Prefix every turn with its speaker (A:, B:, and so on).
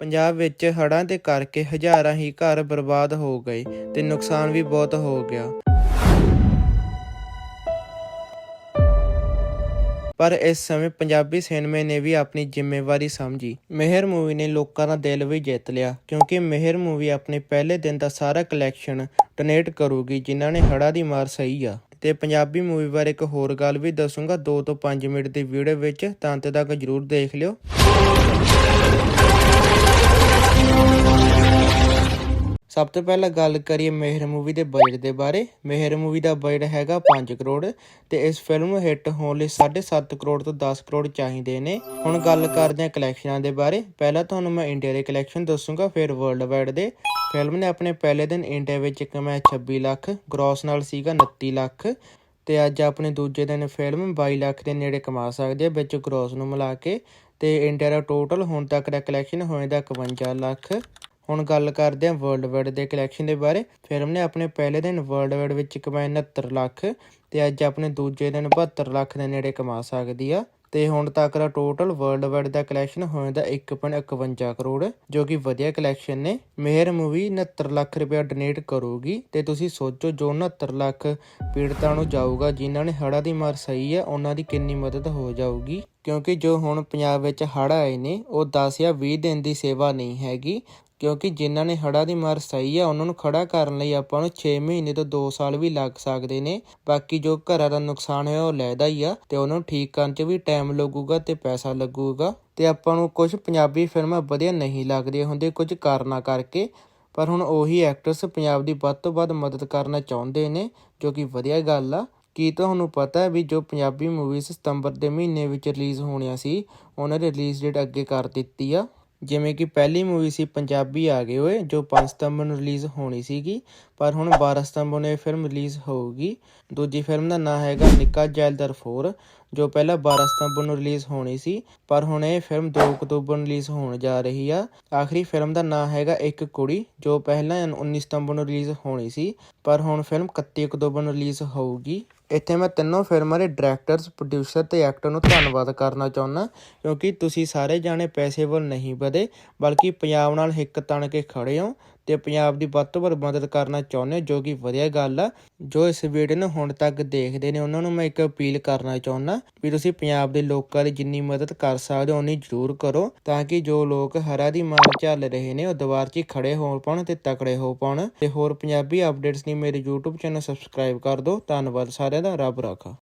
A: ਪੰਜਾਬ ਵਿੱਚ ਹੜ੍ਹਾਂ ਦੇ ਕਰਕੇ ਹਜ਼ਾਰਾਂ ਹੀ ਘਰ ਬਰਬਾਦ ਹੋ ਗਏ ਤੇ ਨੁਕਸਾਨ ਵੀ ਬਹੁਤ ਹੋ ਗਿਆ। ਪਰ ਇਸ ਸਮੇਂ ਪੰਜਾਬੀ ਸਿਨੇਮੇ ਨੇ ਵੀ ਆਪਣੀ ਜ਼ਿੰਮੇਵਾਰੀ ਸਮਝੀ। ਮਿਹਰ ਮੂਵੀ ਨੇ ਲੋਕਾਂ ਦਾ ਦਿਲ ਵੀ ਜਿੱਤ ਲਿਆ, ਕਿਉਂਕਿ ਮਿਹਰ ਮੂਵੀ ਆਪਣੇ ਪਹਿਲੇ ਦਿਨ ਦਾ ਸਾਰਾ ਕਲੈਕਸ਼ਨ ਡੋਨੇਟ ਕਰੂਗੀ, ਜਿਨ੍ਹਾਂ ਨੇ ਹੜ੍ਹਾਂ ਦੀ ਮਾਰ ਸਹੀ ਆ। ਤੇ ਪੰਜਾਬੀ ਮੂਵੀ ਬਾਰੇ ਇੱਕ ਹੋਰ ਗੱਲ ਵੀ ਦੱਸੂਗਾ 2 ਤੋਂ 5 ਮਿੰਟ ਦੀ ਵੀਡੀਓ ਵਿੱਚ, ਤਾਂ ਅੰਤ ਤੱਕ ਜਰੂਰ ਦੇਖ ਲਿਓ। ਸਭ ਤੋਂ ਪਹਿਲਾਂ ਗੱਲ ਕਰੀਏ ਮਿਹਰ ਮੂਵੀ ਦੇ ਬਜਟ ਦੇ ਬਾਰੇ। ਮਿਹਰ ਮੂਵੀ ਦਾ ਬਜਟ ਹੈਗਾ 5 ਕਰੋੜ ਤੇ ਇਸ ਫਿਲਮ ਨੂੰ ਹਿੱਟ ਹੋਣ ਲਈ 7.5 ਕਰੋੜ ਤੋਂ 10 ਕਰੋੜ ਚਾਹੀਦੇ ਨੇ। ਹੁਣ ਗੱਲ ਕਰਦੇ ਹਾਂ ਕਲੈਕਸ਼ਨਾਂ ਦੇ ਬਾਰੇ। ਪਹਿਲਾਂ ਤੁਹਾਨੂੰ ਮੈਂ ਇੰਡੀਆ ਦੇ ਕਲੈਕਸ਼ਨ ਦੱਸੂਗਾ, ਫਿਰ ਵਰਲਡ ਵਾਈਡ ਦੇ। ਫਿਲਮ ਨੇ ਆਪਣੇ ਪਹਿਲੇ ਦਿਨ ਇੰਡੀਆ ਵਿੱਚ ਕਮਾਇਆ 26 ਲੱਖ ਗ੍ਰੋਸ ਨਾਲ ਸੀਗਾ 29 ਲੱਖ ਤੇ ਅੱਜ ਆਪਣੇ ਦੂਜੇ ਦਿਨ ਫਿਲਮ 22 ਲੱਖ ਦੇ ਨੇੜੇ ਕਮਾ ਸਕਦੀ ਹੈ ਵਿੱਚ ਗ੍ਰੋਸ ਨੂੰ ਮਿਲਾ ਕੇ ਤੇ ਇੰਡੀਆ ਦਾ ਟੋਟਲ ਹੁਣ ਤੱਕ ਦਾ ਕਲੈਕਸ਼ਨ ਹੋਏਦਾ 51 ਲੱਖ। ਹੁਣ ਗੱਲ ਕਰਦੇ ਹਾਂ ਵਰਲਡ ਵਾਈਡ ਦੇ ਕਲੈਕਸ਼ਨ ਦੇ ਬਾਰੇ। ਫਿਲਮ ਨੇ ਆਪਣੇ ਪਹਿਲੇ ਦਿਨ ਵਰਲਡ ਵਾਈਡ ਵਿੱਚ ਕਮਾਏ 69 ਲੱਖ ਤੇ ਅੱਜ ਆਪਣੇ ਦੂਜੇ ਦਿਨ 72 ਲੱਖ ਦੇ ਨੇੜੇ ਕਮਾ ਸਕਦੀ ਆ। ਤੇ ਹੁਣ ਤੱਕ ਦਾ ਟੋਟਲ ਵਰਲਡ ਵਾਈਡ ਦਾ ਕਲੈਕਸ਼ਨ ਹੋਇਆ 1.51 ਕਰੋੜ, ਜੋ ਕਿ ਵਧੀਆ ਕਲੈਕਸ਼ਨ ਨੇ। ਮਿਹਰ ਮੂਵੀ 69 ਲੱਖ ਰੁਪਏ ਡੋਨੇਟ ਕਰੂਗੀ। ਤੇ ਤੁਸੀਂ ਸੋਚੋ ਜੋ 69 ਲੱਖ ਪੀੜਤਾਂ ਨੂੰ ਜਾਊਗਾ, ਜਿਨ੍ਹਾਂ ਨੇ ਹੜਾ ਦੀ ਮਾਰ ਸਹੀ ਹੈ ਉਹਨਾਂ ਦੀ ਕਿੰਨੀ ਮਦਦ ਹੋ ਜਾਊਗੀ। ਕਿਉਂਕਿ ਜੋ ਹੁਣ ਪੰਜਾਬ ਵਿੱਚ ਹੜ ਆਏ ਨੇ, ਉਹ 10 ਜਾਂ 20 ਦਿਨ ਦੀ ਸੇਵਾ ਨਹੀਂ ਹੈਗੀ। ਕਿਉਂਕਿ ਜਿਨ੍ਹਾਂ ਨੇ ਹੜ੍ਹਾਂ ਦੀ ਮਾਰ ਸਹੀ ਆ, ਉਹਨਾਂ ਨੂੰ ਖੜਾ ਕਰਨ ਲਈ ਆਪਾਂ ਨੂੰ 6 ਮਹੀਨੇ ਤੋਂ 2 ਸਾਲ ਵੀ ਲੱਗ ਸਕਦੇ ਨੇ। ਬਾਕੀ ਜੋ ਘਰਾਂ ਦਾ ਨੁਕਸਾਨ ਹੋਇਆ, ਉਹ ਲੈਦਾ ਹੀ ਆ ਤੇ ਉਹਨਾਂ ਨੂੰ ਠੀਕ ਕਰਨ 'ਚ ਵੀ ਟਾਈਮ ਲੱਗੂਗਾ ਤੇ ਪੈਸਾ ਲੱਗੂਗਾ। ਤੇ ਆਪਾਂ ਨੂੰ ਕੁਝ ਪੰਜਾਬੀ ਫਿਲਮਾਂ ਵਧੀਆ ਨਹੀਂ ਲੱਗਦੀਆਂ ਹੁੰਦੀਆਂ, ਕੁਝ ਕਾਰਨਾਂ ਕਰਕੇ। ਪਰ ਹੁਣ ਉਹੀ ਐਕਟਰਸ ਪੰਜਾਬ ਦੀ ਵੱਧ ਤੋਂ ਵੱਧ ਮਦਦ ਕਰਨਾ ਚਾਹੁੰਦੇ ਨੇ, ਜੋ ਕਿ ਵਧੀਆ ਗੱਲ ਆ। ਕੀ ਤੁਹਾਨੂੰ ਪਤਾ ਹੈ ਵੀ ਜੋ ਪੰਜਾਬੀ ਮੂਵੀਜ਼ ਸਤੰਬਰ ਦੇ ਮਹੀਨੇ ਵਿੱਚ ਰਿਲੀਜ਼ ਹੋਣੀਆਂ ਸੀ, ਉਹਨਾਂ ਦੀ ਰਿਲੀਜ਼ ਡੇਟ ਅੱਗੇ ਕਰ ਦਿੱਤੀ ਆ। ਜਿਵੇਂ ਕਿ ਪਹਿਲੀ ਮੂਵੀ ਸੀ, ਪੰਜਾਬੀ ਆ ਗਏ ਓਏ ਜੋ 5 ਸਤੰਬਰ ਨੂੰ ਰਿਲੀਜ਼ ਹੋਣੀ ਸੀਗੀ, ਪਰ ਹੁਣ 12 ਸਤੰਬਰ ਨੂੰ ਇਹ ਫਿਲਮ ਰਿਲੀਜ਼ ਹੋਊਗੀ। ਦੂਜੀ ਫਿਲਮ ਦਾ ਨਾਮ ਹੈਗਾ ਨਿੱਕਾ ਜੈਲਦਰ 4 ਜੋ ਪਹਿਲਾਂ 12 ਸਤੰਬਰ ਨੂੰ ਰਿਲੀਜ਼ ਹੋਣੀ ਸੀ, ਪਰ ਹੁਣ ਇਹ ਫਿਲਮ 2 ਅਕਤੂਬਰ ਨੂੰ ਰਿਲੀਜ਼ ਹੋਣ ਜਾ ਰਹੀ ਆ। ਆਖਰੀ ਫਿਲਮ ਦਾ ਨਾਮ ਹੈਗਾ ਇੱਕ ਕੁੜੀ, ਜੋ ਪਹਿਲਾਂ 19 ਸਤੰਬਰ ਨੂੰ ਰਿਲੀਜ਼ ਹੋਣੀ ਸੀ, ਪਰ ਹੁਣ ਫਿਲਮ 31 ਅਕਤੂਬਰ ਨੂੰ ਰਿਲੀਜ਼ ਹੋਊਗੀ। ਇੱਥੇ ਮੈਂ ਤਿੰਨੋਂ ਫਿਲਮਾਂ ਦੇ ਡਾਇਰੈਕਟਰਸ ਪ੍ਰੋਡਿਊਸਰ ਤੇ ਐਕਟਰ ਨੂੰ ਧੰਨਵਾਦ ਕਰਨਾ ਚਾਹੁੰਦਾ ਕਿਉਂਕਿ ਤੁਸੀਂ ਸਾਰੇ ਜਾਣੇ ਪੈਸੇ ਵੱਲ ਨਹੀਂ ਵਧੇ, ਬਲਕਿ ਪੰਜਾਬ ਨਾਲ ਹਿੱਕ ਤਣ ਕੇ ਖੜ੍ਹੇ ਹੋ। ਤੇ ਪੰਜਾਬ ਦੀ ਵੱਧ ਤੋਂ ਵੱਧ ਮਦਦ ਕਰਨਾ ਚਾਹੁੰਦੇ ਹੋ, ਜੋ ਕਿ ਵਧੀਆ ਗੱਲ ਆ। ਜੋ ਇਸ ਵੀਡੀਓ ਨੂੰ ਹੁਣ ਤੱਕ ਦੇਖਦੇ ਨੇ, ਉਹਨਾਂ ਨੂੰ ਮੈਂ ਇੱਕ ਅਪੀਲ ਕਰਨਾ ਚਾਹੁੰਦਾ ਵੀ ਤੁਸੀਂ ਪੰਜਾਬ ਦੇ ਲੋਕਾਂ ਦੀ ਜਿੰਨੀ ਮਦਦ ਕਰ ਸਕਦੇ ਹੋ ਉਨੀ ਜ਼ਰੂਰ ਕਰੋ, ਤਾਂ ਕਿ ਜੋ ਲੋਕ ਹਰਾ ਦੀ ਮਾਰ ਝੱਲ ਰਹੇ ਨੇ, ਉਹ ਦੁਬਾਰ 'ਚ ਹੀ ਖੜੇ ਹੋ ਪਾਉਣ ਤੇ ਤਕੜੇ ਹੋ ਪਾਉਣ। ਤੇ ਹੋਰ ਪੰਜਾਬੀ ਅਪਡੇਟਸ ਲਈ ਮੇਰੇ YouTube ਚੈਨਲ ਸਬਸਕ੍ਰਾਈਬ ਕਰ ਦਿਓ। ਧੰਨਵਾਦ ਸਾਰਿਆਂ ਦਾ, ਰੱਬ ਰਾਖਾ।